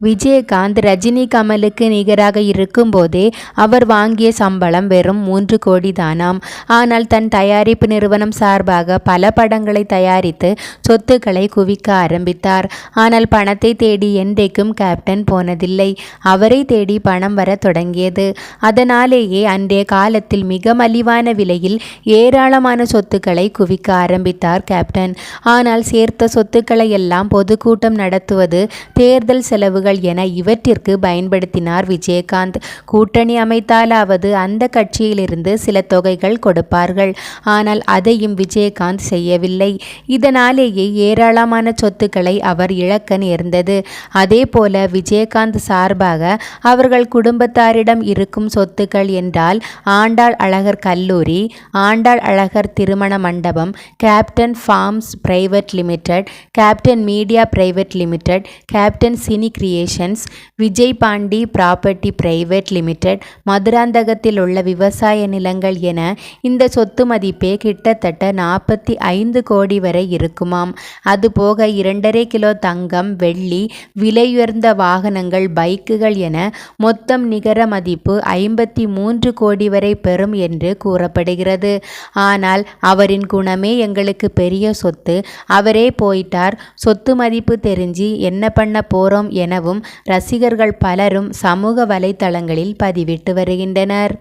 விஜயகாந்த் ரஜினி கமலுக்கு நிகராக இருக்கும்போதே அவர் வாங்கிய சம்பளம் வெறும் மூன்று கோடி தானாம். ஆனால் தன் தயாரிப்பு நிறுவனம் சார்பாக பல படங்களை தயாரித்து சொத்துக்களை குவிக்க ஆரம்பித்தார். ஆனால் பணத்தை தேடி என்றைக்கும் கேப்டன் போனதில்லை. அவரை தேடி பணம் வர தொடங்கியது. அதனாலேயே அன்றைய காலத்தில் மிக மலிவான விலையில் ஏராளமான சொத்துக்களை குவிக்க ஆரம்பித்தார் கேப்டன் ஆனால் சேர்த்த சொத்துக்களை எல்லாம் பொதுக்கூட்டம் நடத்துவது தேர்தல் செலவுகள் என இவற்றிற்கு பயன்படுத்தினார் விஜயகாந்த். கூட்டணி அமைத்தாலாவது அந்த கட்சியிலிருந்து சில தொகைகள் கொடுப்பார்கள். ஆனால் அதையும் விஜயகாந்த் செய்யவில்லை. இதனாலேயே ஏராளமான சொத்துக்களை அவர் இழக்க நேர்ந்தது. அதே போல விஜயகாந்த் சார்பாக அவர்கள் குடும்பத்தாரிடம் இருக்கும் சொத்துக்கள் என்றால் ஆண்டாள் அழகர் கல்லூரி ஆண்டாள் அழகர் திருமண மண்டபம் Captain Farms Private Limited Captain Media Private Limited Captain Cine Creations Vijay Pandi Property Private Limited மதுராந்தகத்தில் உள்ள விவசாய நிலங்கள் என இந்த சொத்து மதிப்பே கிட்டத்தட்ட நாற்பத்தி ஐந்து கோடி வரை இருக்குமாம். அதுபோக இரண்டரை கிலோ தங்கம் வெள்ளி விலையுயர்ந்த வாகனங்கள் பைக்குகள் என மொத்தம் நிகர மதிப்பு ஐம்பத்தி மூன்று கோடி வரை பெறும் என்று கூறப்படுகிறது. ஆனால் அவரின் குணமே எங்களுக்கு பெரிய சொத்து. அவரே போயிட்டார். சொத்து மதிப்பு தெரிஞ்சு என்ன பண்ண போறோம் எனவும் ரசிகர்கள் பலரும் சமூக வலைதளங்களில் பதிவிட்டு வருகின்றனர்.